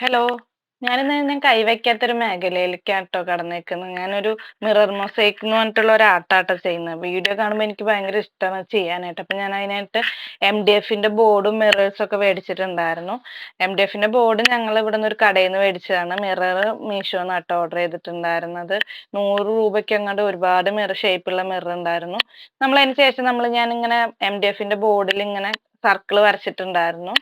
Hello ഞാനിന്ന് ഞാൻ കൈവയ്ക്കാത്തൊരു മേഖലയിലേക്കാണ് കേട്ടോ കടന്നേക്കുന്നത്. ഞാനൊരു മിറർ മൊസൈക്ക് എന്ന് പറഞ്ഞിട്ടുള്ള ഒരു ആർട്ടാട്ടോ ചെയ്യുന്നത്. വീഡിയോ കാണുമ്പോൾ എനിക്ക് ഭയങ്കര ഇഷ്ടമാണ് ചെയ്യാനായിട്ട്. അപ്പം ഞാൻ അതിനായിട്ട് എം ഡി എഫിന്റെ ബോർഡും മിറേഴ്സും ഒക്കെ മേടിച്ചിട്ടുണ്ടായിരുന്നു. എം ഡി എഫിന്റെ ബോർഡ് ഞങ്ങൾ ഇവിടെ നിന്ന് ഒരു കടയിൽ നിന്ന് മേടിച്ചതാണ്. മിറർ മീഷോന്ന് കേട്ടോ ഓർഡർ ചെയ്തിട്ടുണ്ടായിരുന്നത്. നൂറ് രൂപയ്ക്ക് അങ്ങോട്ട് ഒരുപാട് മിറർ ഷേപ്പുള്ള മിറർ ഉണ്ടായിരുന്നു. നമ്മൾ അതിന് ശേഷം നമ്മൾ ഞാനിങ്ങനെ എം ഡി എഫിന്റെ ബോർഡിൽ ഇങ്ങനെ സർക്കിൾ വരച്ചിട്ടുണ്ടായിരുന്നു.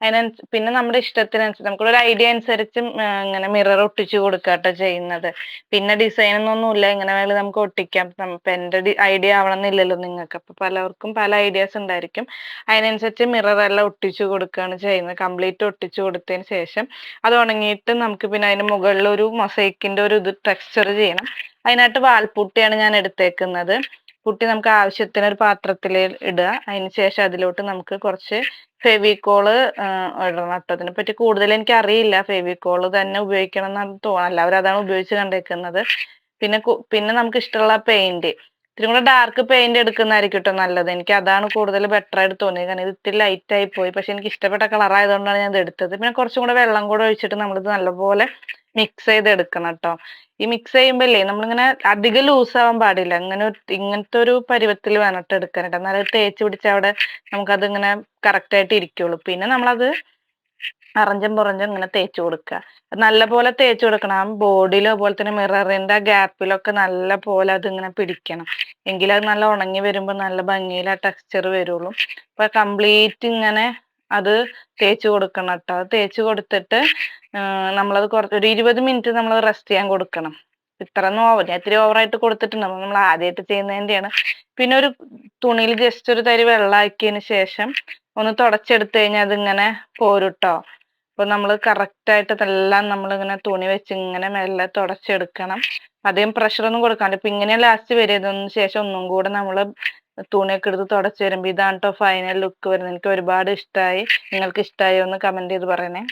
അതിനനുസ പിന്നെ നമ്മുടെ ഇഷ്ടത്തിനനുസരിച്ച് നമുക്കൊരു ഐഡിയ അനുസരിച്ച് ഇങ്ങനെ മിറർ ഒട്ടിച്ചു കൊടുക്കാട്ടോ ചെയ്യുന്നത്. പിന്നെ ഡിസൈൻ ഒന്നുമില്ല. ഇങ്ങനെ വേണമെങ്കിൽ നമുക്ക് ഒട്ടിക്കാം. ഇപ്പം എന്റെ ഐഡിയ ആവണമെന്നില്ലല്ലോ നിങ്ങൾക്ക്. അപ്പോൾ പലർക്കും പല ഐഡിയാസ് ഉണ്ടായിരിക്കും. അതിനനുസരിച്ച് മിറർ എല്ലാം ഒട്ടിച്ചു കൊടുക്കുകയാണ് ചെയ്യുന്നത്. കംപ്ലീറ്റ് ഒട്ടിച്ചു കൊടുത്തതിന് ശേഷം അത് ഉണങ്ങിയിട്ട് നമുക്ക് പിന്നെ അതിന് മുകളിൽ ഒരു ഒരു ഇത് ടെക്സ്ചർ ചെയ്യണം. അതിനായിട്ട് വാൽപൂട്ടിയാണ് ഞാൻ എടുത്തേക്കുന്നത്. പുട്ടി നമുക്ക് ആവശ്യത്തിന് ഒരു പാത്രത്തിൽ ഇടുക. അതിനുശേഷം അതിലോട്ട് നമുക്ക് കുറച്ച് ഫെവിക്കോൾ ഇടണം. കേട്ടോ ഇതിനെ പറ്റി കൂടുതൽ എനിക്ക് അറിയില്ല. ഫെവിക്കോൾ തന്നെ ഉപയോഗിക്കണം എന്നാണ് തോന്നുന്നത് എല്ലാവരും അതാണ് ഉപയോഗിച്ച് കണ്ടേക്കുന്നത്. പിന്നെ പിന്നെ നമുക്ക് ഇഷ്ടമുള്ള പെയിന്റ്. ഇത്തിരി കൂടെ ഡാർക്ക് പെയിന്റ് എടുക്കുന്നതായിരിക്കും കേട്ടോ നല്ലത്. എനിക്ക് അതാണ് കൂടുതൽ ബെറ്റർ ആയിട്ട് തോന്നിയത്. കാരണം ഇത് ഇത്തിരി ലൈറ്റ് ആയി പോയി. പക്ഷെ എനിക്ക് ഇഷ്ടപ്പെട്ട കളർ ആയതുകൊണ്ടാണ് ഞാൻ ഇത് എടുത്തത്. പിന്നെ കുറച്ചും കൂടെ വെള്ളം കൂടെ ഒഴിച്ചിട്ട് നമ്മളിത് നല്ലപോലെ മിക്സ് ചെയ്ത് എടുക്കണം കേട്ടോ ഈ മിക്സ് ചെയ്യുമ്പോഴല്ലേ നമ്മളിങ്ങനെ അധികം ലൂസ് ആവാൻ പാടില്ല. ഇങ്ങനെ ഇങ്ങനത്തെ ഒരു പരുവത്തിൽ വേണം എടുക്കാനായിട്ട് എന്നാലും തേച്ച് പിടിച്ച അവിടെ നമുക്കത് ഇങ്ങനെ കറക്റ്റ് ആയിട്ട് ഇരിക്കുള്ളൂ. പിന്നെ നമ്മളത് അറഞ്ചും പുറഞ്ചും ഇങ്ങനെ തേച്ച് കൊടുക്കുക. നല്ല പോലെ തേച്ച് കൊടുക്കണം. ആ ബോഡിയിലും അതുപോലെ തന്നെ മിററിന്റെ ആ ഗ്യാപ്പിലൊക്കെ നല്ല പോലെ അതിങ്ങനെ പിടിക്കണം. എങ്കിലത് നല്ല ഉണങ്ങി വരുമ്പോൾ നല്ല ഭംഗിയിൽ ആ ടെക്സ്ചർ വരുള്ളൂ. അപ്പൊ കംപ്ലീറ്റ് ഇങ്ങനെ അത് തേച്ച് കൊടുക്കണം കേട്ടോ തേച്ച് കൊടുത്തിട്ട് നമ്മളത് കുറച്ച് ഒരു ഇരുപത് മിനിറ്റ് നമ്മൾ റെസ്റ്റ് ചെയ്യാൻ കൊടുക്കണം. ഇത്രയൊന്നും ഓവർ ഞാൻ ഇത്തിരി ഓവറായിട്ട് കൊടുത്തിട്ടുണ്ട്. നമ്മൾ ആദ്യമായിട്ട് ചെയ്യുന്നതിന്റെയാണ് പിന്നെ ഒരു തുണിയിൽ ജസ്റ്റ് ഒരു തരി വെള്ളമാക്കിയതിന് ശേഷം ഒന്ന് തുടച്ചെടുത്ത് കഴിഞ്ഞാൽ അതിങ്ങനെ പോരുട്ടോ. അപ്പോൾ നമ്മൾ കറക്റ്റായിട്ട് ഇതെല്ലാം നമ്മളിങ്ങനെ തുണി വെച്ച് ഇങ്ങനെ മെല്ലെ തുടച്ചെടുക്കണം. അധികം പ്രഷറൊന്നും കൊടുക്കാണ്ട്. ഇപ്പം ഇങ്ങനെ ലാസ്റ്റ് വരുന്നതിന് ശേഷം ഒന്നും കൂടെ നമ്മൾ തുണിയൊക്കെ എടുത്ത് തുടച്ച് വരുമ്പോൾ ഇതാണ് കേട്ടോ ഫൈനൽ ലുക്ക് വരുന്നത്. എനിക്ക് ഒരുപാട് ഇഷ്ടമായി നിങ്ങൾക്ക് ഇഷ്ടമായോ ഒന്ന് കമന്റ് ചെയ്ത് പറയണേ.